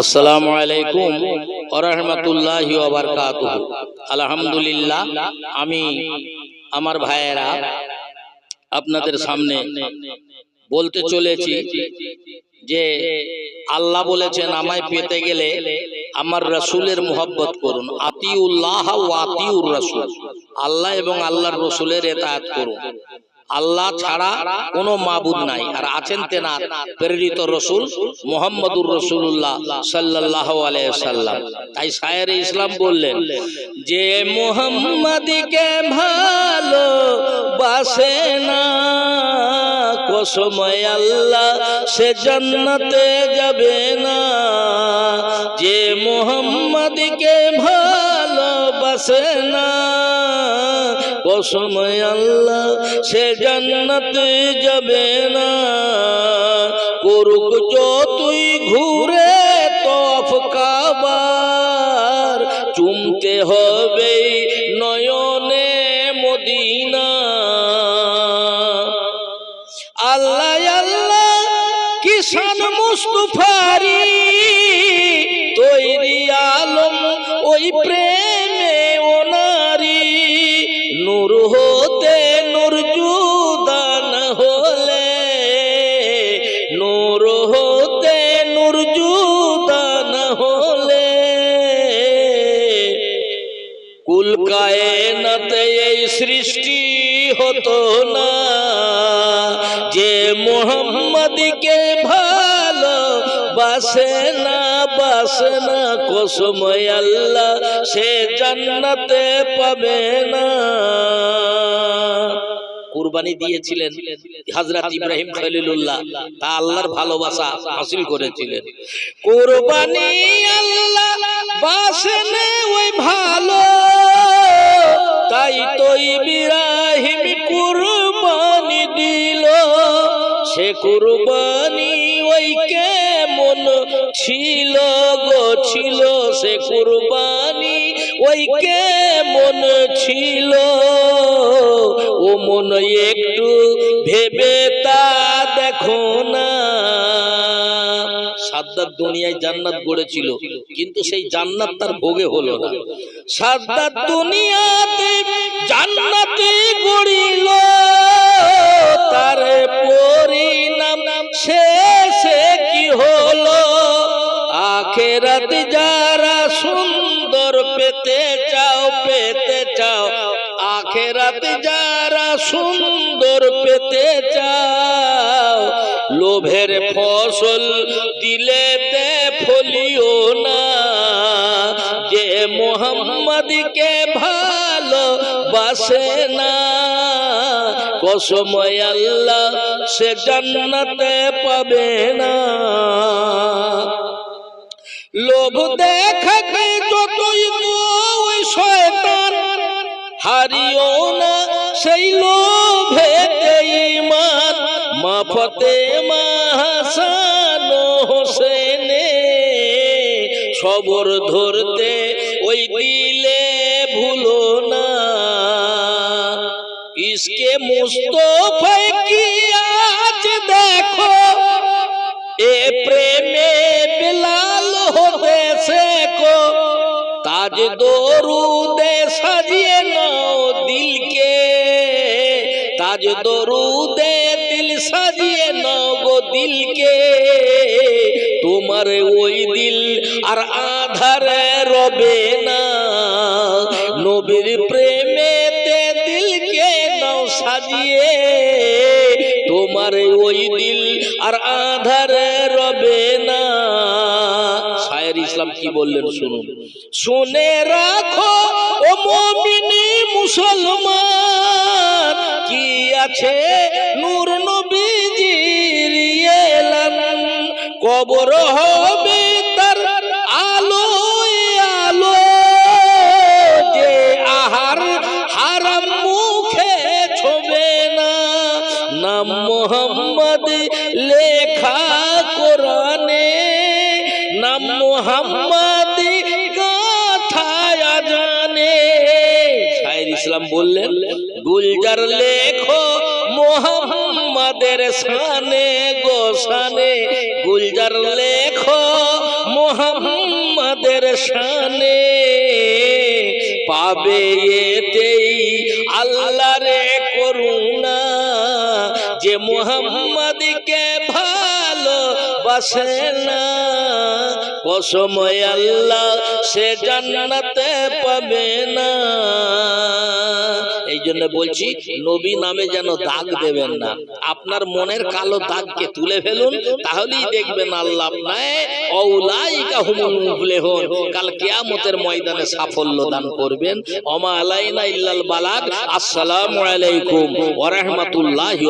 আসসালামু আলাইকুম ওরহমতুল্লাহ বারকাতুহ। আলহামদুলিল্লাহ, আমি আমার ভাইয়েরা আপনাদের সামনে বলতে চলেছি যে আল্লাহ বলেছেন, আমায় পেতে গেলে আমার রসুলের মোহব্বত করুন। আতিউল্লাহ আতিউর রসুল। আল্লাহ এবং আল্লাহর রসুলের এতায়াত করুন। আল্লাহ ছাড়া কোনো মাবুদ নাই। আর আছেন তেনার প্রেরিত রসুল মোহাম্মদুর রসুল্লাহ সাল্লাহ সাল্লাম তাই সায়ের ইসলাম বললেন, যে মোহাম্মদকে ভালো বাসে না, কসময় আল্লাহ সে জান্নাতে যাবে না। যে মোহাম্মদকে ভালোবাসে না কসময় আল্লাহ, সে জান্নাতে যাবে না। করুক যতই ঘুরে তফ কাবার, চুমতে হবে নয়নে মদিনা। আল্লাহ আল্লাহ কিষান মুস্তফারি সৃষ্টি হতো না। যে মোহাম্মদকে ভালো বাসে না বাসে না, কসময় আল্লাহ সে জান্নাতে পাবে না। কুরবানি দিয়েছিলেন হযরত ইব্রাহিম খলিলুল্লাহ। তা আল্লাহর ভালোবাসা হাসিল করেছিলেন। কুরবানি আল্লাহ বাসেন তাই তো ইব্রাহিম কুরবানি দিল। সে কুরবানি ওই কেমন ছিল গো ছিল? সে কুরবানি ওই কেমন ছিল? ও মন একটু ভেবে তা দেখো না। সাদ্দাত দুনিয়ায় জান্নাত গড়েছিল, কিন্তু সেই জান্নাত তার ভোগে হলো না। সাদ্দাত দুনিয়াতে পেতে চাও পেতে চাও। আখেরাত যারা সুন্দর পেতে চাও, লোভের ফসল দিলেতে ফলিও না। যে মোহাম্মদকে ভালো বাসে না, কসময় আল্লাহ সে জান্নাতে পাবে না। লোভ দেখাকে যতই ওই শয়তান, হারিও না সেই লোভেতে ইমান মাফতে মাহাসান হোসেনে, সবর ধরতে ওই দিলে ভুলো না। ইসকে মুস্তফায় কি আজ দেখো? এ প্রেমে তাজ দরুদে সাজিয়ে নাও দিলকে। তাজ দরুদে দিল সাজিয়ে নাও গো দিলকে। তোমার ওই দিল আর আধারে রবে না। নবীর প্রেমেতে দিলকে নাও সাজিয়ে। তোমার ওই দিল আর আধারে রবে না। ইসলাম কি বললেন শুনুন। শুনে রাখো ও মমিনী মুসলমান কি আছে? মোহাম্মদি কথায় জানে? শাহির ইসলাম বললেন, গুলজার লেখো মোহাম্মদের শানে গোসানে। গুলজার লেখো মোহাম্মদের শানে পাবে এতেই আল্লাহ রে করুণা। যে মোহাম্মদকে ভালো বাসে না। কসময় আল্লাহ সে জান্নাতে পাবে না। এই জন্য বলছি, নবী নামে যেন দাগ দেবেন না। আপনার মনের কালো দাগকে তুলে ফেলুন, তাহলেই দেখবেন আল্লাহ আপনায় অউলাইকা হুমুল মুফলিহুন। কাল কিয়ামতের ময়দানে সাফল্য দান করবেন। ওমা আলাইনা ইল্লাল বালাগ। আসসালামু আলাইকুম ওয়া রাহমাতুল্লাহি